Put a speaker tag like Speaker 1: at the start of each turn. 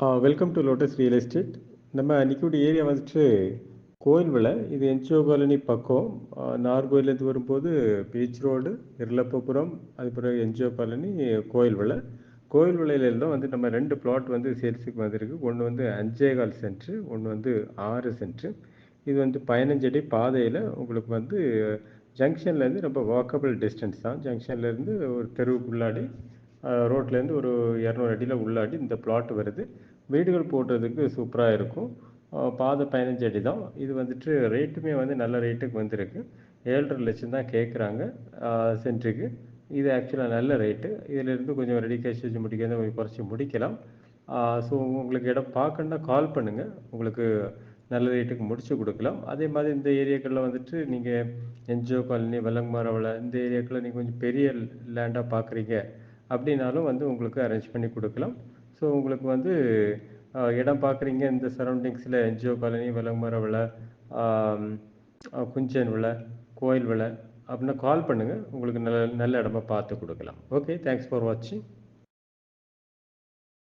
Speaker 1: Welcome to lotus real estate நம்ம அன்றைக்கூட area வந்துட்டு கோயில் விலை இது என்ஜிஓ காலனி பக்கம். Uh, நார்கோயிலேருந்து வரும்போது பீச் ரோடு இருளப்பபுரம் அது பிறகு என்ஜிஓ காலனி கோயில் விலை கோயில் விலையில வந்து நம்ம ரெண்டு பிளாட் வந்து சேல்ஸுக்கு வந்திருக்கு. ஒன்று வந்து அஞ்சே கால் சென்ட்ரு ஒன்று வந்து ஆறு சென்ட்ரு. இது வந்து பதினஞ்சு அடி பாதையில் உங்களுக்கு வந்து ஜங்ஷன்லேருந்து ரொம்ப வாக்கபிள் டிஸ்டன்ஸ் தான். ஜங்ஷன்லேருந்து ஒரு தெருவுக்குள்ளாடி ரோட்லேருந்து ஒரு இரநூறு அடியில் உள்ளாடி இந்த பிளாட் வருது. வீடுகள் போடுறதுக்கு சூப்பராக இருக்கும். பாதை பதினஞ்சு அடி தான். இது வந்துட்டு ரேட்டுமே வந்து நல்ல ரேட்டுக்கு வந்திருக்கு. ஏழரை லட்சம் தான் கேட்குறாங்க சென்ட்ருக்கு. இது ஆக்சுவலாக நல்ல ரேட்டு இதிலேருந்து கொஞ்சம் ரெடி கேஷ் வச்சு முடிக்கிறது கொஞ்சம் குறைச்சி முடிக்கலாம். ஸோ உங்களுக்கு இடம் பார்க்கணுன்னா கால் பண்ணுங்கள் உங்களுக்கு நல்ல ரேட்டுக்கு முடிச்சு கொடுக்கலாம். அதே மாதிரி இந்த ஏரியாக்களில் வந்துட்டு நீங்கள் என்ஜிஓ காலனி வெள்ளங்குமாரவளை இந்த ஏரியாக்களில் நீங்கள் கொஞ்சம் பெரிய லேண்டாக பார்க்குறீங்க. அப்படின்னாலும் வந்து உங்களுக்கு அரேஞ்ச் பண்ணி கொடுக்கலாம். ஸோ உங்களுக்கு வந்து இடம் பார்க்குறீங்க இந்த சரௌண்டிங்ஸில் என்ஜிஓ காலனி வெள்ளங்குமாரவளை குஞ்சன் விலை கோயில் விலை அப்படின்னா கால் பண்ணுங்கள் உங்களுக்கு நல்ல நல்ல இடமா பார்த்து கொடுக்கலாம். ஓகே தேங்க்ஸ் ஃபார் வாட்சிங்